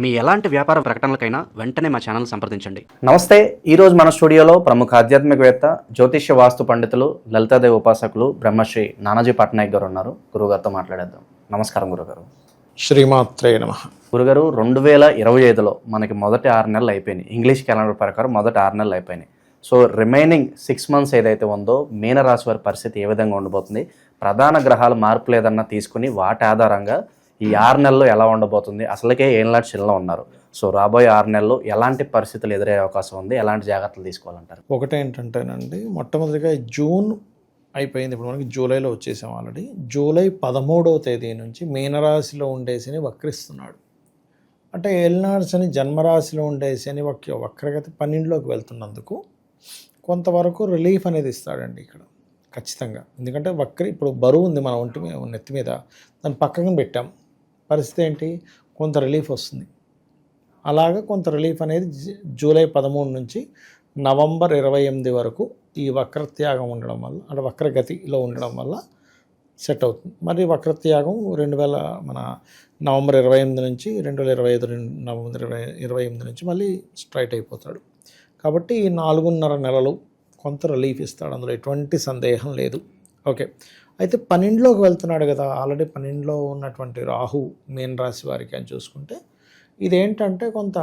మీ ఎలాంటి వ్యాపార ప్రకటనలకైనా వెంటనే మా ఛానల్ సంప్రదించండి. నమస్తే ఈరోజు మన స్టూడియోలో ప్రముఖ ఆధ్యాత్మికవేత్త జ్యోతిష్య వాస్తు పండితులు లలితాదేవి ఉపాసకులు బ్రహ్మశ్రీ నానాజీ పట్నాయక్ గారు ఉన్నారు. గురుగారితో మాట్లాడేద్దాం. నమస్కారం గురుగారు. శ్రీమాత్రే నమ. గురుగారు రెండు వేల ఇరవై ఐదులో మనకి మొదటి ఆరు నెలలు అయిపోయినాయి. ఇంగ్లీష్ క్యాలెండర్ ప్రకారం మొదటి ఆరు నెలలు అయిపోయినాయి. సో రిమైనింగ్ సిక్స్ మంత్స్ ఏదైతే ఉందో మీనరాశి వారి పరిస్థితి ఏ విధంగా ఉండబోతుంది ప్రధాన గ్రహాల మార్పులు ఏదన్నా తీసుకుని వాటి ఆధారంగా ఈ ఆరు నెలలు ఎలా ఉండబోతుంది? అసలుకే ఏళ్ళ చిల్లో ఉన్నారు. సో రాబోయే ఆరు నెలలు ఎలాంటి పరిస్థితులు ఎదురయ్యే అవకాశం ఉంది? ఎలాంటి జాగ్రత్తలు తీసుకోవాలంటారు? ఒకటేంటంటేనండి మొట్టమొదటిగా జూన్ అయిపోయింది. ఇప్పుడు మనకి జూలైలో వచ్చేసాం ఆల్రెడీ. జూలై పదమూడవ తేదీ నుంచి మీనరాశిలో ఉండే శని వక్రిస్తున్నాడు. అంటే ఏలినాడు శని జన్మరాశిలో ఉండే శని ఒక వక్రగతి పన్నెండులోకి వెళ్తున్నందుకు కొంతవరకు రిలీఫ్ అనేది ఇస్తాడండి ఇక్కడ. ఖచ్చితంగా. ఎందుకంటే వక్రి ఇప్పుడు బరువు ఉంది మన ఒంటి మీద నెత్తి మీద. దాన్ని పక్కన పెట్టాం. పరిస్థితి ఏంటి? కొంత రిలీఫ్ వస్తుంది. అలాగా కొంత రిలీఫ్ అనేది జూలై పదమూడు నుంచి నవంబర్ ఇరవై ఎనిమిది వరకు ఈ వక్రత్యాగం ఉండడం వల్ల అంటే వక్రగతిలో ఉండడం వల్ల సెట్ అవుతుంది. మరి వక్రత్యాగం రెండు వేల మన నవంబర్ ఇరవై ఎనిమిది నుంచి రెండు వేల ఇరవై ఐదు రెండు నవంబర్ ఇరవై ఇరవై ఎనిమిది నుంచి మళ్ళీ స్ట్రైట్ అయిపోతాడు. కాబట్టి ఈ నాలుగున్నర నెలలు కొంత రిలీఫ్ ఇస్తాడు. అందులో ఎటువంటి సందేహం లేదు. ఓకే. అయితే పన్నెండులోకి వెళ్తున్నాడు కదా. ఆల్రెడీ పన్నెండులో ఉన్నటువంటి రాహు మీన రాశి వారికి అని చూసుకుంటే ఇదేంటంటే కొంత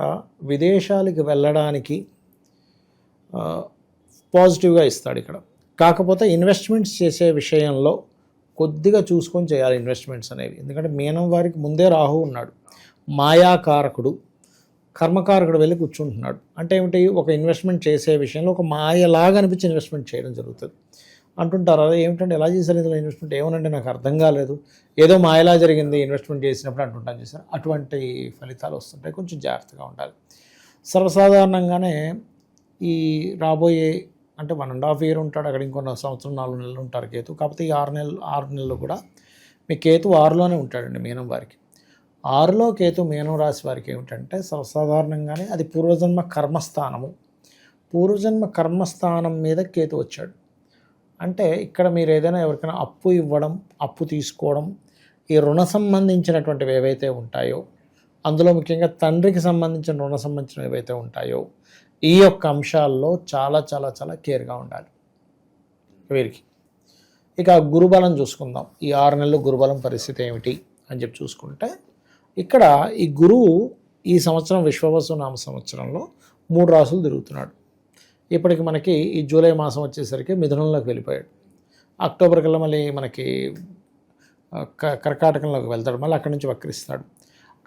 విదేశాలకి వెళ్ళడానికి పాజిటివ్గా ఇస్తాడు ఇక్కడ. కాకపోతే ఇన్వెస్ట్మెంట్స్ చేసే విషయంలో కొద్దిగా చూసుకొని చేయాలి ఇన్వెస్ట్మెంట్స్ అనేవి. ఎందుకంటే మీనం వారికి ముందే రాహు ఉన్నాడు. మాయాకారకుడు కర్మకారకుడు వెళ్ళి కూర్చుంటున్నాడు. అంటే ఏమిటి? ఒక ఇన్వెస్ట్మెంట్ చేసే విషయంలో ఒక మాయలాగా అనిపించి ఇన్వెస్ట్మెంట్ చేయడం జరుగుతుంది. అంటుంటారు. అదే ఏమిటంటే ఎలా చేశారు ఇందులో ఇన్వెస్ట్మెంట్ ఏమనంటే నాకు అర్థం కాలేదు. ఏదో మాయలా జరిగింది ఇన్వెస్ట్మెంట్ చేసినప్పుడు అంటుంటాను చేశారు అటువంటి ఫలితాలు వస్తుంటాయి. కొంచెం జాగ్రత్తగా ఉండాలి. సర్వసాధారణంగానే ఈ రాబోయే అంటే వన్ అండ్ హాఫ్ ఇయర్ ఉంటాడు అక్కడ ఇంకొన్న సంవత్సరం నాలుగు నెలలు ఉంటారు కేతు. కాకపోతే ఈ ఆరు నెలలు ఆరు నెలలు కూడా మీ కేతు ఆరులోనే ఉంటాడండి మీనం వారికి. ఆరులో కేతు మీనం రాశి వారికి ఏమిటంటే సర్వసాధారణంగానే అది పూర్వజన్మ కర్మస్థానము. పూర్వజన్మ కర్మస్థానం మీద కేతు వచ్చాడు. అంటే ఇక్కడ మీరు ఏదైనా ఎవరికైనా అప్పు ఇవ్వడం అప్పు తీసుకోవడం ఈ రుణ సంబంధించినటువంటివి ఏవైతే ఉంటాయో అందులో ముఖ్యంగా తండ్రికి సంబంధించిన రుణ సంబంధించినవి ఏవైతే ఉంటాయో ఈ యొక్క అంశాల్లో చాలా చాలా చాలా కేర్గా ఉండాలి. వీరికి. ఇక గురుబలం చూసుకుందాం. ఈ ఆరు నెలలు గురుబలం పరిస్థితి ఏమిటి అని చెప్పి చూసుకుంటే ఇక్కడ ఈ గురువు ఈ సంవత్సరం విశ్వవసు నామ సంవత్సరంలో మూడు రాసులు తిరుగుతున్నాడు. ఇప్పటికి మనకి ఈ జూలై మాసం వచ్చేసరికి మిథునంలోకి వెళ్ళిపోయాడు. అక్టోబర్ కల్లా మళ్ళీ మనకి క- కర్కాటకంలోకి వెళ్తాడు. మళ్ళీ అక్కడి నుంచి వక్రిస్తాడు.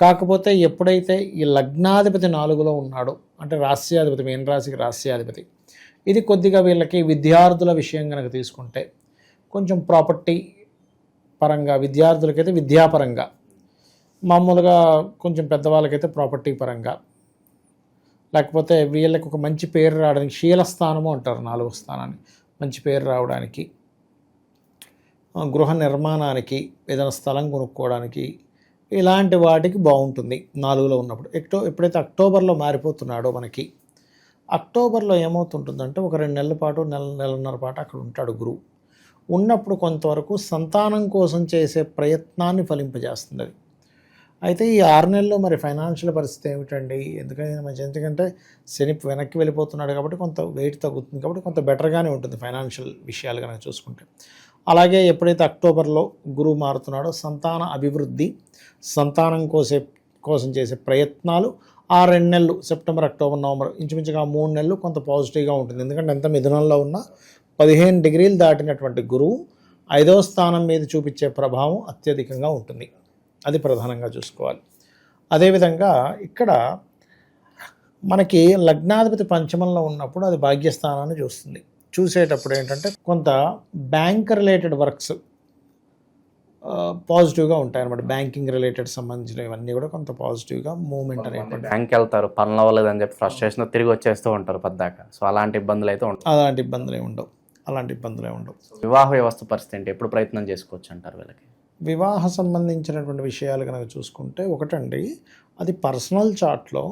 కాకపోతే ఎప్పుడైతే ఈ లగ్నాధిపతి నాలుగులో ఉన్నాడో అంటే రాస్యాధిపతి మీన రాశికి రాస్యాధిపతి ఇది కొద్దిగా వీళ్ళకి విద్యార్థుల విషయం కనుక తీసుకుంటే కొంచెం ప్రాపర్టీ పరంగా విద్యార్థులకైతే విద్యాపరంగా మామూలుగా కొంచెం పెద్దవాళ్ళకైతే ప్రాపర్టీ పరంగా లేకపోతే వీళ్ళకి ఒక మంచి పేరు రావడానికి శీలస్థానము అంటారు నాలుగో స్థానాన్ని. మంచి పేరు రావడానికి గృహ నిర్మాణానికి ఏదైనా స్థలం కొనుక్కోవడానికి ఇలాంటి వాటికి బాగుంటుంది నాలుగులో ఉన్నప్పుడు. ఎక్టో ఎప్పుడైతే అక్టోబర్లో మారిపోతున్నాడో మనకి అక్టోబర్లో ఏమవుతుంటుందంటే ఒక రెండు నెలల పాటు నెల నెలన్నర పాటు అక్కడ ఉంటాడు గురువు. ఉన్నప్పుడు కొంతవరకు సంతానం కోసం చేసే ప్రయత్నాన్ని ఫలింపజేస్తుంది అది. అయితే ఈ ఆరు నెలల్లో మరి ఫైనాన్షియల్ పరిస్థితి ఏమిటండి? ఎందుకంటే మంచి ఎందుకంటే శని వెనక్కి వెళ్ళిపోతున్నాడు కాబట్టి కొంత వెయిట్ తగ్గుతుంది కాబట్టి కొంత బెటర్గానే ఉంటుంది ఫైనాన్షియల్ విషయాలు కనుక చూసుకుంటే. అలాగే ఎప్పుడైతే అక్టోబర్లో గురువు మారుతున్నాడో సంతాన అభివృద్ధి సంతానం కోసే కోసం చేసే ప్రయత్నాలు ఆ రెండు నెలలు సెప్టెంబర్ అక్టోబర్ నవంబర్ ఇంచుమించుగా మూడు నెలలు కొంత పాజిటివ్గా ఉంటుంది. ఎందుకంటే ఎంత మిథునంలో ఉన్న పదిహేను డిగ్రీలు దాటినటువంటి గురువు ఐదవ స్థానం మీద చూపించే ప్రభావం అత్యధికంగా ఉంటుంది. అది ప్రధానంగా చూసుకోవాలి. అదేవిధంగా ఇక్కడ మనకి లగ్నాధిపతి పంచమంలో ఉన్నప్పుడు అది భాగ్యస్థానాన్ని చూస్తుంది. చూసేటప్పుడు ఏంటంటే కొంత బ్యాంక్ రిలేటెడ్ వర్క్స్ పాజిటివ్గా ఉంటాయి అనమాట బ్యాంకింగ్ రిలేటెడ్ సంబంధించిన ఇవన్నీ కూడా కొంత పాజిటివ్గా మూవ్మెంట్ అనేటువంటి బ్యాంక్ వెళ్తారు పనులు అవ్వలేదని చెప్పి ఫ్రస్ట్రేషన్ తిరిగి వచ్చేస్తూ ఉంటారు పద్దాక. సో అలాంటి ఇబ్బందులు అయితే ఉంటాయి. అలాంటి ఇబ్బందులు ఉండవు. అలాంటి ఇబ్బందులు ఉండవు. వివాహ వ్యవస్థ పరిస్థితి ఏంటి? ఎప్పుడు ప్రయత్నం చేసుకోవచ్చు అంటారు వీళ్ళకి? వివాహ సంబంధించినటువంటి విషయాలు కనుక చూసుకుంటే ఒకటండి అది పర్సనల్ చార్ట్లో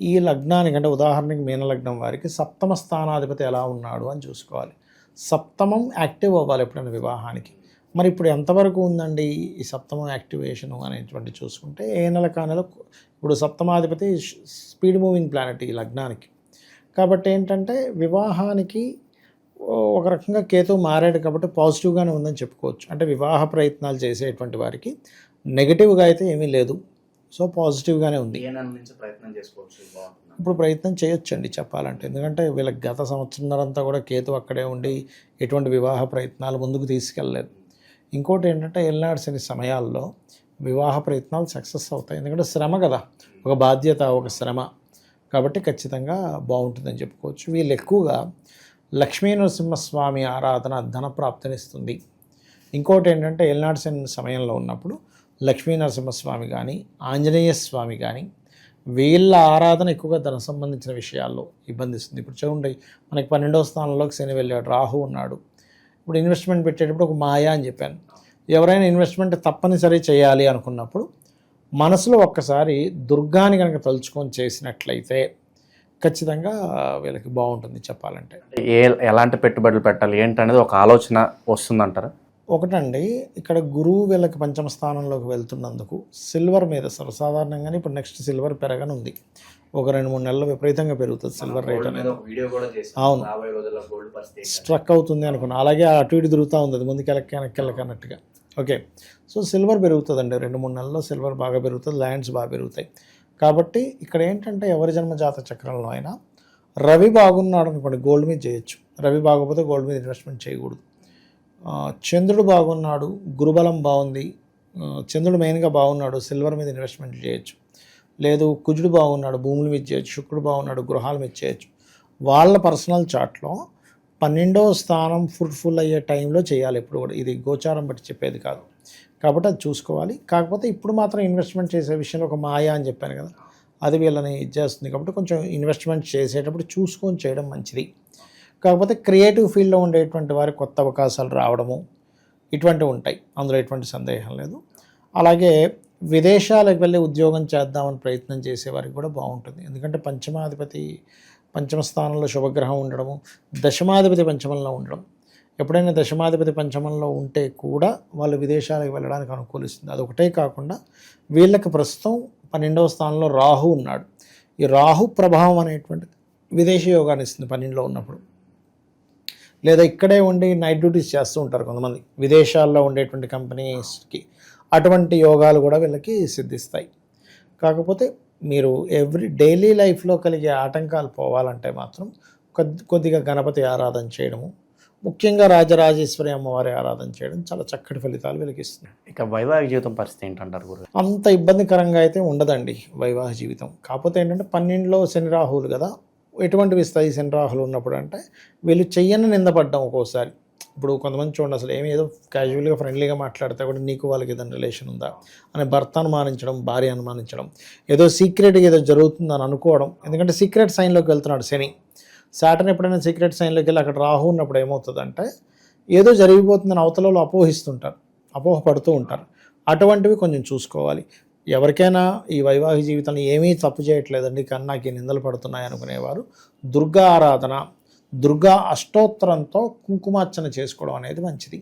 ఈ లగ్నానికి అంటే ఉదాహరణకి మీన లగ్నం వారికి సప్తమ స్థానాధిపతి ఎలా ఉన్నాడు అని చూసుకోవాలి. సప్తమం యాక్టివ్ అవ్వాలి ఎప్పుడైనా వివాహానికి. మరి ఇప్పుడు ఎంతవరకు ఉందండి ఈ సప్తమం యాక్టివేషను అనేటువంటి చూసుకుంటే ఏ నెల కానెల ఇప్పుడు సప్తమాధిపతి స్పీడ్ మూవింగ్ ప్లానెట్ ఈ లగ్నానికి. కాబట్టి ఏంటంటే వివాహానికి ఒక రకంగా కేతు మారాడు కాబట్టి పాజిటివ్గానే ఉందని చెప్పుకోవచ్చు. అంటే వివాహ ప్రయత్నాలు చేసేటువంటి వారికి నెగిటివ్గా అయితే ఏమీ లేదు. సో పాజిటివ్గానే ఉంది. ప్రయత్నం చేసుకోవచ్చు ఇప్పుడు ప్రయత్నం చేయొచ్చండి చెప్పాలంటే. ఎందుకంటే వీళ్ళకి గత సంవత్సరంతా కూడా కేతు అక్కడే ఉండి ఎటువంటి వివాహ ప్రయత్నాలు ముందుకు తీసుకెళ్ళలేదు. ఇంకోటి ఏంటంటే ఎల్నాడ్సిన సమయాల్లో వివాహ ప్రయత్నాలు సక్సెస్ అవుతాయి. ఎందుకంటే శ్రమ కదా. ఒక బాధ్యత ఒక శ్రమ. కాబట్టి ఖచ్చితంగా బాగుంటుందని చెప్పుకోవచ్చు. వీళ్ళు ఎక్కువగా లక్ష్మీ నరసింహస్వామి ఆరాధన ధనప్రాప్తినిస్తుంది. ఇంకోటి ఏంటంటే ఎల్నాడ్సన్ సమయంలో ఉన్నప్పుడు లక్ష్మీ నరసింహస్వామి కానీ ఆంజనేయ స్వామి కానీ వీళ్ళ ఆరాధన ఎక్కువగా ధన సంబంధించిన విషయాల్లో ఇబ్బందిస్తుంది. ఇప్పుడు చూడండి మనకి పన్నెండవ స్థానంలోకి శని వెళ్ళాడు రాహు ఉన్నాడు. ఇప్పుడు ఇన్వెస్ట్మెంట్ పెట్టేటప్పుడు ఒక మాయా అని చెప్పాను. ఎవరైనా ఇన్వెస్ట్మెంట్ తప్పనిసరి చేయాలి అనుకున్నప్పుడు మనసులో ఒక్కసారి దుర్గాని కనుక తలుచుకొని చేసినట్లయితే ఖచ్చితంగా వీళ్ళకి బాగుంటుంది చెప్పాలంటే. ఏ ఎలాంటి పెట్టుబడులు పెట్టాలి? ఏంటనేది ఒక ఆలోచన వస్తుందంటారా? ఒకటండి ఇక్కడ గురువు వీళ్ళకి పంచమ స్థానంలోకి వెళ్తున్నందుకు సిల్వర్ మీద సర్వసాధారణంగానే ఇప్పుడు నెక్స్ట్ సిల్వర్ పెరగనుంది. ఒక రెండు మూడు నెలలు విపరీతంగా పెరుగుతుంది సిల్వర్ రేట్ అనేది. వీడియో కూడా చేసి అవును. రాబోయే రోజుల్లో గోల్డ్ పరిస్థితి స్ట్రక్ అవుతుంది అనుకున్నా. అలాగే అటు ఇటు తిరుగుతూ ఉంది అది ముందుకు వెనక్కి వెనక్కి అన్నట్టుగా. ఓకే. సో సిల్వర్ పెరుగుతుందండి. రెండు మూడు నెలల్లో సిల్వర్ బాగా పెరుగుతుంది. ల్యాండ్స్ బాగా పెరుగుతాయి. కాబట్టి ఇక్కడ ఏంటంటే ఎవరి జన్మ జాత చక్రంలో అయినా రవి బాగున్నాడు అనుకోండి గోల్డ్ మీద చేయొచ్చు. రవి బాగోకపోతే గోల్డ్ మీద ఇన్వెస్ట్మెంట్ చేయకూడదు. చంద్రుడు బాగున్నాడు గురుబలం బాగుంది. చంద్రుడు మెయిన్గా బాగున్నాడు సిల్వర్ మీద ఇన్వెస్ట్మెంట్ చేయొచ్చు. లేదు కుజుడు బాగున్నాడు భూముల మీద చేయొచ్చు శుక్రుడు బాగున్నాడు గృహాల మీద చేయొచ్చు. వాళ్ళ పర్సనల్ చార్ట్లో పన్నెండవ స్థానం ఫ్రూట్ఫుల్ అయ్యే టైంలో చేయాలి ఎప్పుడు కూడా. ఇది గోచారం బట్టి చెప్పేది కాదు. కాబట్టి అది చూసుకోవాలి. కాకపోతే ఇప్పుడు మాత్రం ఇన్వెస్ట్మెంట్ చేసే విషయంలో ఒక మాయా అని చెప్పాను కదా అది వీళ్ళని ఇది చేస్తుంది. కాబట్టి కొంచెం ఇన్వెస్ట్మెంట్ చేసేటప్పుడు చూసుకొని చేయడం మంచిది. కాకపోతే క్రియేటివ్ ఫీల్డ్లో ఉండేటువంటి వారికి కొత్త అవకాశాలు రావడము ఇటువంటివి ఉంటాయి. అందులో ఎటువంటి సందేహం లేదు. అలాగే విదేశాలకు వెళ్ళి ఉద్యోగం చేద్దామని ప్రయత్నం చేసేవారికి కూడా బాగుంటుంది. ఎందుకంటే పంచమాధిపతి పంచమ స్థానంలో శుభగ్రహం ఉండడము దశమాధిపతి పంచమంలో ఉండడం ఎప్పుడైనా దశమాధిపతి పంచమంలో ఉంటే కూడా వాళ్ళు విదేశాలకు వెళ్ళడానికి అనుకూలిస్తుంది. అదొకటే కాకుండా వీళ్ళకి ప్రస్తుతం పన్నెండవ స్థానంలో రాహు ఉన్నాడు. ఈ రాహు ప్రభావం అనేటువంటిది విదేశీ యోగాన్ని ఇస్తుంది పన్నెండులో ఉన్నప్పుడు. లేదా ఇక్కడే ఉండి నైట్ డ్యూటీస్ చేస్తూ ఉంటారు కొంతమంది. విదేశాల్లో ఉండేటువంటి కంపెనీస్కి అటువంటి యోగాలు కూడా వీళ్ళకి సిద్ధిస్తాయి. కాకపోతే మీరు ఎవ్రీ డైలీ లైఫ్లో కలిగే ఆటంకాలు పోవాలంటే మాత్రం కొద్ది కొద్దిగా గణపతి ఆరాధన చేయడము ముఖ్యంగా రాజరాజేశ్వరి అమ్మవారి ఆరాధన చేయడం చాలా చక్కటి ఫలితాలు వీళ్ళకి ఇస్తుంది ఇక వైవాహిక జీవితం పరిస్థితి ఏంటంటారు గురు? అంత ఇబ్బందికరంగా అయితే ఉండదండి వైవాహిక జీవితం. కాకపోతే ఏంటంటే పన్నెండులో శని రాహువులు కదా ఎటువంటివి ఇస్తాయి శని రాహులు ఉన్నప్పుడు అంటే వీళ్ళు చెయ్యని నిందపడ్డం ఒక్కోసారి. ఇప్పుడు కొంతమంది చూడండి అసలు ఏమి ఏదో క్యాజువల్గా ఫ్రెండ్లీగా మాట్లాడితే కూడా నీకు వాళ్ళకి ఏదైనా రిలేషన్ ఉందా అని భర్త అనుమానించడం భార్య అనుమానించడం ఏదో సీక్రెట్గా ఏదో జరుగుతుందని అనుకోవడం. ఎందుకంటే సీక్రెట్ సైన్లోకి వెళ్తున్నాడు శని. సాటర్న్ ఎప్పుడైనా సీక్రెట్ సైన్లోకి వెళ్ళి అక్కడ రాహు ఉన్నప్పుడు ఏమవుతుందంటే ఏదో జరిగిపోతుందని అవతలలో అపోహిస్తుంటారు అపోహ పడుతూ ఉంటారు. అటువంటివి కొంచెం చూసుకోవాలి. ఎవరికైనా ఈ వైవాహిక జీవితంలో ఏమీ తప్పు చేయట్లేదండి కానీ నాకు ఈ నిందలు పడుతున్నాయి అనుకునేవారు. దుర్గా ఆరాధన దుర్గా అష్టోత్తరంతో కుంకుమార్చన చేసుకోవడం అనేది మంచిది.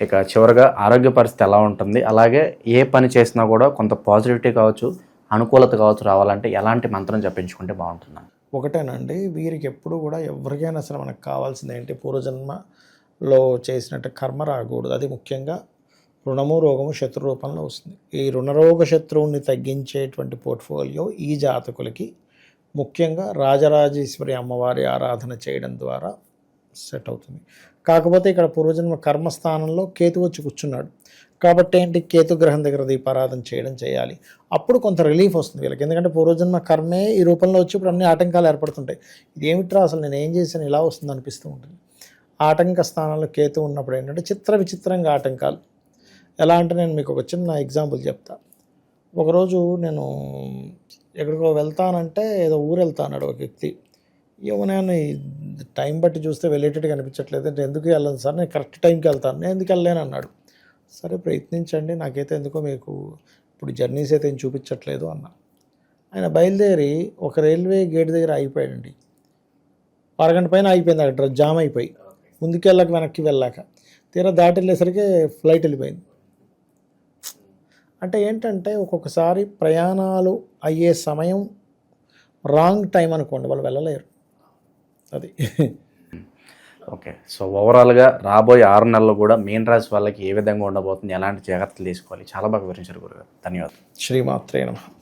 ఇక చివరిగా ఆరోగ్య పరిస్థితి ఎలా ఉంటుంది? అలాగే ఏ పని చేసినా కూడా కొంత పాజిటివిటీ కావచ్చు అనుకూలత కావచ్చు రావాలంటే ఎలాంటి మంత్రం జపించుకుంటే బాగుంటుంది ఒకటేనండి వీరికి ఎప్పుడు కూడా ఎవరికైనా సరే మనకు కావాల్సింది ఏంటి? పూర్వజన్మలో చేసినట్టు కర్మ రాకూడదు. అది ముఖ్యంగా రుణము రోగము శత్రు రూపంలో వస్తుంది. ఈ రుణరోగ శత్రువుని తగ్గించేటువంటి పోర్ట్ఫోలియో ఈ జాతకులకి ముఖ్యంగా రాజరాజేశ్వరి అమ్మవారి ఆరాధన చేయడం ద్వారా సెట్ అవుతుంది. కాకపోతే ఇక్కడ పూర్వజన్మ కర్మస్థానంలో కేతు వచ్చి కూర్చున్నాడు. కాబట్టి ఏంటి? కేతు గ్రహం దగ్గర దీపారాధన చేయడం చేయాలి. అప్పుడు కొంత రిలీఫ్ వస్తుంది వీళ్ళకి. ఎందుకంటే పూర్వజన్మ కర్మే ఈ రూపంలో వచ్చి ఇప్పుడు అన్ని ఆటంకాలు ఏర్పడుతుంటాయి. ఇదేమిట్రా అసలు నేను ఏం చేశాను? ఇలా వస్తుంది అనిపిస్తూ ఉంటుంది. ఆటంక స్థానంలో కేతు ఉన్నప్పుడు ఏంటంటే చిత్ర విచిత్రంగా ఆటంకాలు. ఎలా అంటే నేను మీకు ఒక చిన్న ఎగ్జాంపుల్ చెప్తా. ఒకరోజు నేను ఎక్కడికో వెళ్తానంటే ఏదో ఊరు వెళ్తాన్నాడు ఒక వ్యక్తి. ఏమన్నా టైం బట్టి చూస్తే వెళ్ళేటట్టు కనిపించట్లేదు అంటే ఎందుకు వెళ్ళను సార్? నేను కరెక్ట్ టైంకి వెళ్తాను. నేను ఎందుకు వెళ్ళలేను? అన్నాడు. సరే ప్రయత్నించండి. నాకైతే ఎందుకో మీకు ఇప్పుడు జర్నీస్ అయితే ఏం చూపించట్లేదు అన్న. ఆయన బయలుదేరి ఒక రైల్వే గేట్ దగ్గర ఆగిపోయాడండి. అరగంట పైన ఆగిపోయింది అక్కడ జామ్ అయిపోయి. ముందుకెళ్ళక వెనక్కి వెళ్ళాక. తీరా దాటి వెళ్ళేసరికి ఫ్లైట్ వెళ్ళిపోయింది. అంటే ఏంటంటే ఒక్కొక్కసారి ప్రయాణాలు అయ్యే సమయం రాంగ్ టైం అనుకోండి. వాళ్ళు వెళ్ళలేరు. అది. ఓకే. సో ఓవరాల్గా రాబోయే ఆరు నెలలు కూడా మీన రాశి వాళ్ళకి ఏ విధంగా ఉండబోతుంది ఎలాంటి జాగ్రత్తలు తీసుకోవాలి? చాలా బాగా వివరించారు గురుగారు. ధన్యవాదాలు. శ్రీమాత్రే నమః.